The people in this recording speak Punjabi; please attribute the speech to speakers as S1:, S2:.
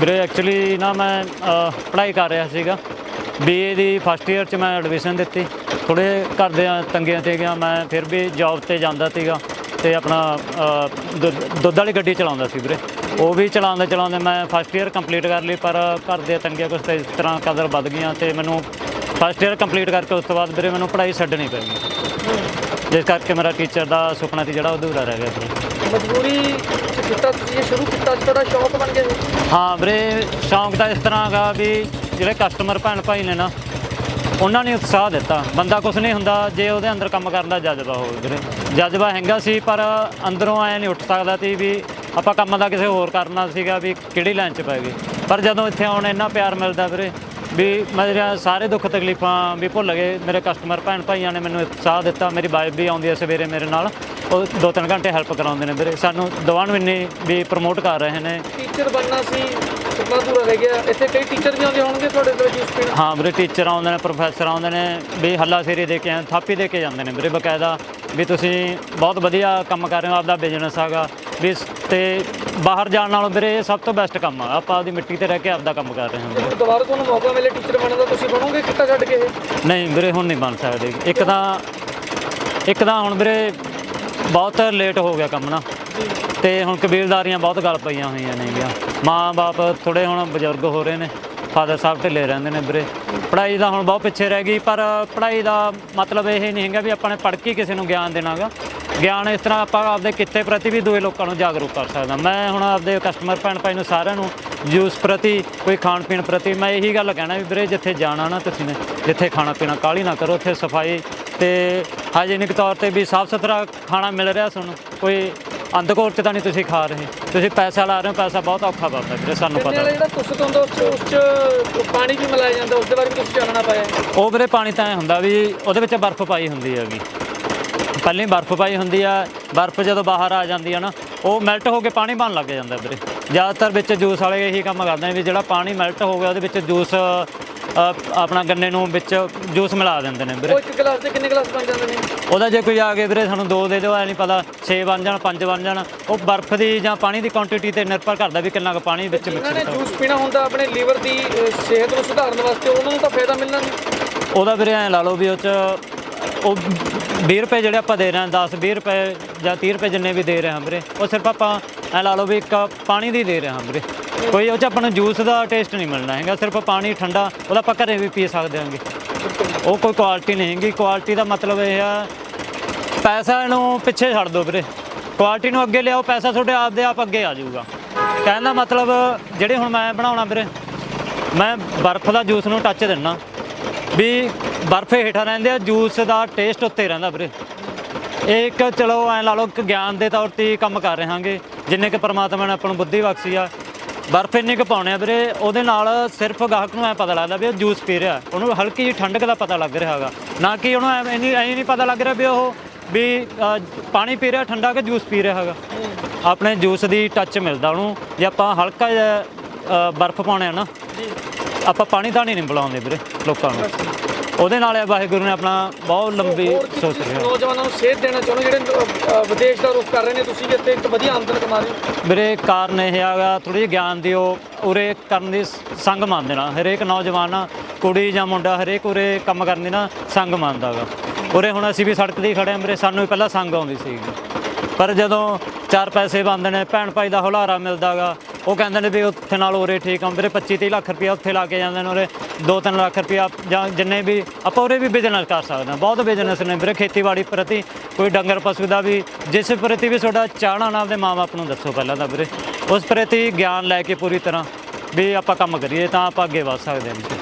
S1: ਵੀਰੇ ਐਕਚੁਅਲੀ ਨਾ ਮੈਂ ਪੜ੍ਹਾਈ ਕਰ ਰਿਹਾ ਸੀਗਾ। ਬੀਏ ਦੀ ਫਸਟ ਇਅਰ ਚ ਮੈਂ ਐਡਮਿਸ਼ਨ ਦਿੱਤੀ। ਥੋੜੇ ਘਰ ਦੇ ਤੰਗੀਆਂ ਤੇ ਗਿਆ। ਮੈਂ ਫਿਰ ਵੀ ਜੌਬ ਤੇ ਜਾਂਦਾ ਸੀਗਾ ਤੇ ਆਪਣਾ ਦੁੱਧ- ਦੁੱਧ ਵਾਲੀ ਗੱਡੀ ਚਲਾਉਂਦਾ ਸੀ ਵੀਰੇ। ਉਹ ਵੀ ਚਲਾਉਂਦੇ ਚਲਾਉਂਦੇ ਮੈਂ ਫਸਟ ਇਅਰ ਕੰਪਲੀਟ ਕਰ ਲਈ, ਪਰ ਘਰ ਦੇ ਤੰਗੀਆਂ ਕੁਛ ਇਸ ਤਰ੍ਹਾਂ ਕਦਰ ਵੱਧ ਗਈਆਂ ਤੇ ਮੈਨੂੰ ਫਸਟ ਇਅਰ ਕੰਪਲੀਟ ਕਰਕੇ ਉਸ ਤੋਂ ਬਾਅਦ ਵੀਰੇ ਮੈਨੂੰ ਪੜ੍ਹਾਈ ਛੱਡਣੀ ਪੈ ਗਈ। ਜਿਸ ਕਰਕੇ ਮੇਰਾ ਟੀਚਰ ਦਾ ਸੁਪਨਾ ਸੀ ਜਿਹੜਾ ਉਹ ਅਧੂਰਾ ਰਹਿ ਗਿਆ ਵੀਰੇ
S2: ਮਜਬੂਰੀ ਚ ਕੀਤਾ ਤੁਸੀਂ ਇਹ ਸ਼ੁਰੂ ਕੀਤਾ ਸੀ ਤੁਹਾਡਾ ਸ਼ੌਕ ਬਣ ਗਿਆ ਇਹ
S1: ਹਾਂ ਵੀਰੇ ਸ਼ੌਂਕ ਤਾਂ ਇਸ ਤਰ੍ਹਾਂ ਹੈਗਾ ਵੀ ਜਿਹੜੇ ਕਸਟਮਰ ਭੈਣ ਭਾਈ ਨੇ ਨਾ ਉਹਨਾਂ ਨੇ ਉਤਸ਼ਾਹ ਦਿੱਤਾ। ਬੰਦਾ ਕੁਝ ਨਹੀਂ ਹੁੰਦਾ ਜੇ ਉਹਦੇ ਅੰਦਰ ਕੰਮ ਕਰਨ ਦਾ ਜਜ਼ਬਾ ਹੋਵੇ ਵੀਰੇ। ਜਜ਼ਬਾ ਹੈਗਾ ਸੀ ਪਰ ਅੰਦਰੋਂ ਐ ਨਹੀਂ ਉੱਠ ਸਕਦਾ ਸੀ ਵੀ ਆਪਾਂ ਕੰਮ ਦਾ ਕਿਸੇ ਹੋਰ ਕਰਨਾ ਸੀਗਾ ਵੀ ਕਿਹੜੀ ਲਾਈਨ 'ਚ ਪੈ ਗਏ। ਪਰ ਜਦੋਂ ਇੱਥੇ ਆਉਣ ਇੰਨਾ ਪਿਆਰ ਮਿਲਦਾ ਵੀਰੇ ਵੀ ਮੇਰੇ ਸਾਰੇ ਦੁੱਖ ਤਕਲੀਫਾਂ ਵੀ ਭੁੱਲ ਗਏ। ਮੇਰੇ ਕਸਟਮਰ ਭੈਣ ਭਾਈਆਂ ਨੇ ਮੈਨੂੰ ਉਤਸ਼ਾਹ ਦਿੱਤਾ ਮੇਰੀ ਵਾਈਫ ਵੀ ਆਉਂਦੀ ਹੈ ਸਵੇਰੇ ਮੇਰੇ ਨਾਲ। ਉਹ ਦੋ ਤਿੰਨ ਘੰਟੇ ਹੈਲਪ ਕਰਾਉਂਦੇ ਨੇ ਵੀਰੇ। ਸਾਨੂੰ ਦਵਾਨ ਵਿੰਨੀ ਵੀ ਪ੍ਰਮੋਟ ਕਰ ਰਹੇ ਨੇ।
S2: ਟੀਚਰ ਬਣਨਾ ਸੀ ਸੁਪਨਾ ਪੂਰਾ ਰਹਿ ਗਿਆ। ਇੱਥੇ ਕਈ ਟੀਚਰ ਵੀ ਆਉਂਦੇ ਹੋਣਗੇ ਤੁਹਾਡੇ ਦੇ ਜੂਸ ਪੀਣ
S1: ਹਾਂ ਵੀਰੇ ਟੀਚਰ ਆਉਂਦੇ ਨੇ ਪ੍ਰੋਫੈਸਰ ਆਉਂਦੇ ਨੇ ਵੀ ਹੱਲਾ ਸੇਰੀ ਦੇ ਕੇ ਥਾਪੀ ਦੇ ਕੇ ਜਾਂਦੇ ਨੇ ਵੀਰੇ ਬਕਾਇਦਾ। ਵੀ ਤੁਸੀਂ ਬਹੁਤ ਵਧੀਆ ਕੰਮ ਕਰ ਰਹੇ ਹੋ ਆਪਦਾ ਬਿਜ਼ਨਸ ਹੈਗਾ। ਵੀ ਤੇ ਬਾਹਰ ਜਾਣ ਨਾਲੋਂ ਵੀਰੇ ਇਹ ਸਭ ਤੋਂ ਬੈਸਟ ਕੰਮ ਆ। ਆਪਾਂ ਆਪਦੀ ਮਿੱਟੀ ਤੇ ਰਹਿ ਕੇ ਆਪਦਾ ਕੰਮ ਕਰ ਰਹੇ ਹਾਂ।
S2: ਦੁਬਾਰਾ ਤੁਹਾਨੂੰ ਮੌਕਾ ਮਿਲੇ ਟੀਚਰ ਬਣਨ ਦਾ ਤੁਸੀਂ ਬਣੋਗੇ ਕਿੱਤਾ ਛੱਡ ਕੇ ਇਹ?
S1: ਨਹੀਂ ਵੀਰੇ ਹੁਣ ਨਹੀਂ ਬਣ ਸਕਦੇ। ਇੱਕ ਤਾਂ ਇੱਕ ਤਾਂ ਹੁਣ ਵੀਰੇ ਬਹੁਤ ਲੇਟ ਹੋ ਗਿਆ ਕੰਮ ਨਾ। ਤੇ ਹੁਣ ਕਬੀਲਦਾਰੀਆਂ ਬਹੁਤ ਗੱਲ ਪਈਆਂ ਹੋਈਆਂ ਨੇਗੀਆਂ ਮਾਂ-ਬਾਪ ਥੋੜੇ ਹੁਣ ਬਜ਼ੁਰਗ ਹੋ ਰਹੇ ਨੇ ਫਾਦਰ ਸਾਹਿਬ ਢਿੱਲੇ ਰਹਿੰਦੇ ਨੇ ਵੀਰੇ। ਪੜ੍ਹਾਈ ਦਾ ਹੁਣ ਬਹੁਤ ਪਿੱਛੇ ਰਹਿ ਗਈ ਪਰ ਪੜ੍ਹਾਈ ਦਾ ਮਤਲਬ ਇਹ ਨਹੀਂ ਹੈਗਾ ਵੀ ਆਪਾਂ ਨੇ ਪੜ੍ਹ ਕੇ ਕਿਸੇ ਨੂੰ ਗਿਆਨ ਦੇਣਾਗਾ। ਗਿਆਨ ਇਸ ਤਰ੍ਹਾਂ ਆਪਾਂ ਆਪਦੇ ਕਿੱਤੇ ਪ੍ਰਤੀ ਵੀ ਦੂਏ ਲੋਕਾਂ ਨੂੰ ਜਾਗਰੂਕ ਕਰ ਸਕਦਾ। ਮੈਂ ਹੁਣ ਆਪਦੇ ਕਸਟਮਰ ਭੈਣ ਭਾਈ ਨੂੰ ਸਾਰਿਆਂ ਨੂੰ ਜੂਸ ਪ੍ਰਤੀ ਕੋਈ ਖਾਣ ਪੀਣ ਪ੍ਰਤੀ ਮੈਂ ਇਹੀ ਗੱਲ ਕਹਿਣਾ ਵੀ ਵੀਰੇ ਜਿੱਥੇ ਜਾਣਾ ਨਾ ਤੁਸੀਂ ਨੇ ਜਿੱਥੇ ਖਾਣਾ ਪੀਣਾ ਕਾਲੀ ਨਾ ਕਰੋ ਉੱਥੇ ਸਫ਼ਾਈ ਤੇ ਹਾਈਜੀਨਿਕ ਤੌਰ ਤੇ ਵੀ ਸਾਫ਼ ਸੁਥਰਾ ਖਾਣਾ ਮਿਲ ਰਿਹਾ ਤੁਹਾਨੂੰ ਕੋਈ ਅੰਧਕੋਟ ਚ ਤਾਂ ਨਹੀਂ ਤੁਸੀਂ ਖਾ ਰਹੇ। ਤੁਸੀਂ ਪੈਸਾ ਲਾ ਰਹੇ ਹੋ ਪੈਸਾ ਬਹੁਤ ਔਖਾ ਬਾਬਾ ਵੀਰੇ ਸਾਨੂੰ ਪਤਾ।
S2: ਵਾਲਾ ਜਿਹੜਾ ਤੁਸਤ ਹੁੰਦਾ ਉਸ 'ਚ ਪਾਣੀ ਵੀ ਮਿਲਾਇਆ ਜਾਂਦਾ ਉਸ ਦੇ ਬਾਰੇ ਤੁਸੀਂ ਜਾਣਨਾ ਪਾਇਆ। ਹੈ।
S1: ਉਹ ਵੀਰੇ ਪਾਣੀ ਤਾਂ ਐ ਹੁੰਦਾ ਵੀ ਉਹਦੇ ਵਿੱਚ ਬਰਫ਼ ਪਾਈ ਹੁੰਦੀ ਹੈਗੀ। ਪਹਿਲਾਂ ਹੀ ਬਰਫ਼ ਪਾਈ ਹੁੰਦੀ ਆ ਬਰਫ਼ ਜਦੋਂ ਬਾਹਰ ਆ ਜਾਂਦੀ ਆ ਨਾ ਉਹ ਮੈਲਟ ਹੋ ਕੇ ਪਾਣੀ ਬਣ ਲੱਗ ਜਾਂਦਾ ਵੀਰੇ। ਜ਼ਿਆਦਾਤਰ ਵਿੱਚ ਜੂਸ ਵਾਲੇ ਇਹੀ ਕੰਮ ਕਰਦੇ ਨੇ ਵੀ ਜਿਹੜਾ ਪਾਣੀ ਮੈਲਟ ਹੋ ਗਿਆ ਉਹਦੇ ਵਿੱਚ ਜੂਸ ਆਪਣਾ ਗੰਨੇ ਨੂੰ ਵਿੱਚ ਜੂਸ ਮਿਲਾ ਦਿੰਦੇ ਨੇ ਵੀਰੇ।
S2: ਉਹ ਇੱਕ ਗਲਾਸ ਦੇ ਕਿੰਨੇ ਗਲਾਸ ਬਣ ਜਾਂਦੇ ਨੇ?
S1: ਉਹਦਾ ਜੇ ਕੋਈ ਆ ਕੇ ਵੀਰੇ ਸਾਨੂੰ ਦੋ ਦੇ ਦਿਓ ਐ ਨਹੀਂ ਪਤਾ 6 ਬਣ ਜਾਣ 5 ਬਣ ਜਾਣ ਉਹ ਬਰਫ਼ ਦੀ ਜਾਂ ਪਾਣੀ ਦੀ ਕੁਆਂਟੀਟੀ ਤੇ ਨਿਰਭਰ ਕਰਦਾ ਵੀ ਕਿੰਨਾ ਕੁ ਪਾਣੀ ਵਿੱਚ
S2: ਜਿਨ੍ਹਾਂ
S1: ਮਿਕਸ
S2: ਨੇ ਜੂਸ ਪੀਣਾ ਹੁੰਦਾ ਆਪਣੇ ਲੀਵਰ ਦੀ ਸਿਹਤ ਨੂੰ ਸੁਧਾਰਨ ਵਾਸਤੇ ਉਹਨਾਂ ਨੂੰ ਤਾਂ ਫਾਇਦਾ ਮਿਲਣਾ
S1: ਉਹਦਾ ਵੀਰੇ ਐ ਲਾ ਲਓ ਵੀ ਉਹ ਚ ਉਹ 20 ਰੁਪਏ ਜਿਹੜੇ ਆਪਾਂ ਦੇ ਰਹੇ ਹਾਂ 10 20 ਰੁਪਏ ਜਾਂ 30 ਰੁਪਏ ਜਿੰਨੇ ਵੀ ਦੇ ਰਹੇ ਹਾਂ ਵੀਰੇ, ਉਹ ਸਿਰਫ ਆਪਾਂ ਐ ਲਾ ਲਓ ਵੀ ਇੱਕ ਪਾਣੀ ਦੀ ਦੇ ਰਹੇ ਹਾਂ ਵੀਰੇ। ਕੋਈ ਉਹ ਚ ਆਪਾਂ ਨੂੰ ਜੂਸ ਦਾ ਟੇਸਟ ਨਹੀਂ ਮਿਲਣਾ ਹੈਗਾ, ਸਿਰਫ ਪਾਣੀ ਠੰਡਾ, ਉਹਦਾ ਆਪਾਂ ਘਰੇ ਵੀ ਪੀ ਸਕਦੇ ਹਾਂਗੇ। ਉਹ ਕੋਈ ਕੁਆਲਿਟੀ ਨਹੀਂ ਹੈਗੀ ਕੁਆਲਿਟੀ ਦਾ ਮਤਲਬ ਇਹ ਆ, ਪੈਸਾ ਨੂੰ ਪਿੱਛੇ ਛੱਡ ਦਿਓ ਵੀਰੇ। ਕੁਆਲਿਟੀ ਨੂੰ ਅੱਗੇ ਲਿਆਓ, ਪੈਸਾ ਤੁਹਾਡੇ ਆਪ ਦੇ ਆਪ ਅੱਗੇ ਆ ਜਾਊਗਾ। ਕਹਿਣ ਦਾ ਮਤਲਬ, ਜਿਹੜੇ ਹੁਣ ਮੈਂ ਬਣਾਉਣਾ ਵੀਰੇ, ਮੈਂ ਬਰਫ਼ ਦਾ ਜੂਸ ਨੂੰ ਟੱਚ ਦਿੰਨਾ ਵੀ ਬਰਫ਼ ਹੇਠਾਂ ਰਹਿੰਦੇ ਆ, ਜੂਸ ਦਾ ਟੇਸਟ ਉੱਤੇ ਰਹਿੰਦਾ ਵੀਰੇ। ਇਹ ਇੱਕ ਚਲੋ ਐ ਲਾ ਲਓ, ਇੱਕ ਗਿਆਨ ਦੇ ਤੌਰ ਤੇ ਕੰਮ ਕਰ ਰਹੇ ਹਾਂਗੇ ਜਿੰਨੇ ਕਿ ਪ੍ਰਮਾਤਮਾ ਨੇ ਆਪਾਂ ਨੂੰ ਬੁੱਧੀ ਬਖਸ਼ੀ ਆ। ਬਰਫ਼ ਇੰਨੀ ਕੁ ਪਾਉਣੇ ਆ ਵੀਰੇ, ਉਹਦੇ ਨਾਲ ਸਿਰਫ ਗਾਹਕ ਨੂੰ ਐ ਪਤਾ ਲੱਗਦਾ ਵੀ ਉਹ ਜੂਸ ਪੀ ਰਿਹਾ। ਉਹਨੂੰ ਹਲਕੀ ਜਿਹੀ ਠੰਡਕ ਦਾ ਪਤਾ ਲੱਗ ਰਿਹਾ ਹੈਗਾ। ਨਾ ਕਿ ਉਹਨੂੰ ਐ ਨਹੀਂ ਐ ਨਹੀਂ ਪਤਾ ਲੱਗ ਰਿਹਾ ਵੀ ਉਹ ਵੀ ਪਾਣੀ ਪੀ ਰਿਹਾ, ਠੰਡਾ ਕਿ ਜੂਸ ਪੀ ਰਿਹਾ ਹੈਗਾ। ਆਪਣੇ ਜੂਸ ਦੀ ਟੱਚ ਮਿਲਦਾ ਉਹਨੂੰ। ਜੇ ਆਪਾਂ ਹਲਕਾ ਜਿਹਾ ਬਰਫ਼ ਪਾਉਣੇ ਆ ਨਾ ਆਪਾਂ ਪਾਣੀ ਤਾਂ ਨਹੀਂ ਬੁਲਾਉਂਦੇ ਵੀਰੇ ਲੋਕਾਂ ਨੂੰ। ਉਹਦੇ ਨਾਲ ਇਹ ਵਾਹਿਗੁਰੂ ਨੇ ਆਪਣਾ ਬਹੁਤ ਲੰਬੀ
S2: ਹੋਰ ਕੀ
S1: ਸੋਚ
S2: ਤੁਸੀਂ
S1: ਰਿਹਾ
S2: ਨੌਜਵਾਨਾਂ ਨੂੰ ਸੇਧ ਦੇਣਾ ਚਾਹੁੰਦੇ ਜਿਹੜੇ ਅ, ਅ, ਵਿਦੇਸ਼ ਦਾ ਰੁਖ ਕਰ ਰਹੇ ਨੇ ਤੁਸੀਂ ਵੀ ਇੱਥੇ ਇੱਕ ਵਧੀਆ ਆਮਦਨ ਕਮਾ ਰਹੇ ਹੋ।
S1: ਵੀਰੇ ਕਾਰਨ ਇਹ ਹੈਗਾ ਥੋੜੀ ਜਿਹੀ ਗਿਆਨ ਦਿਓ ਉਰੇ ਕਰਨ ਦੀ ਸੰਗ ਮੰਨਦੇ ਨਾ। ਹਰੇਕ ਨੌਜਵਾਨ ਨਾ ਕੁੜੀ ਜਾਂ ਮੁੰਡਾ ਹਰੇਕ ਉਰੇ ਕੰਮ ਕਰਨ ਦੀ ਨਾ ਸੰਗ ਮੰਨਦਾਗਾ ਉਰੇ ਹੁਣ ਅਸੀਂ ਵੀ ਸੜਕ ਤੇ ਹੀ ਖੜੇ ਹਾਂ ਵੀਰੇ ਸਾਨੂੰ ਵੀ ਪਹਿਲਾਂ ਸੰਗ ਆਉਂਦੀ ਸੀ ਪਰ ਜਦੋਂ ਚਾਰ ਪੈਸੇ ਬਣਦੇ ਨੇ ਭੈਣ ਭਾਈ ਦਾ ਹੁਲਾਰਾ ਮਿਲਦਾਗਾ ਉਹ ਕਹਿੰਦੇ ਨੇ ਵੀ ਉੱਥੇ ਨਾਲ ਉਰੇ ਠੀਕ ਆ, ਵੀਰੇ 25 30 ਲੱਖ ਰੁਪਇਆ ਉੱਥੇ ਲਾ ਕੇ ਜਾਂਦੇ ਨੇ ਉਰੇ 2-3 ਲੱਖ ਰੁਪਇਆ ਜਾਂ ਜਿੰਨੇ ਵੀ, ਆਪਾਂ ਉਰੇ ਵੀ ਬਿਜ਼ਨਸ ਕਰ ਸਕਦੇ ਹਾਂ, ਬਹੁਤ ਬਿਜ਼ਨਸ ਨੇ ਵੀਰੇ ਖੇਤੀਬਾੜੀ ਪ੍ਰਤੀ, ਕੋਈ ਡੰਗਰ ਪਸ਼ੂ ਦਾ ਵੀ, ਜਿਸ ਪ੍ਰਤੀ ਵੀ ਤੁਹਾਡਾ ਚਾਹਣਾ ਨਾ ਆਪਦੇ ਮਾਂ-ਬਾਪ ਨੂੰ ਦੱਸੋ ਪਹਿਲਾਂ ਤਾਂ ਵੀਰੇ, ਉਸ ਪ੍ਰਤੀ ਗਿਆਨ ਲੈ ਕੇ ਪੂਰੀ ਤਰ੍ਹਾਂ ਵੀ ਆਪਾਂ ਕੰਮ ਕਰੀਏ ਤਾਂ ਆਪਾਂ ਅੱਗੇ ਵਧ ਸਕਦੇ ਹਾਂ।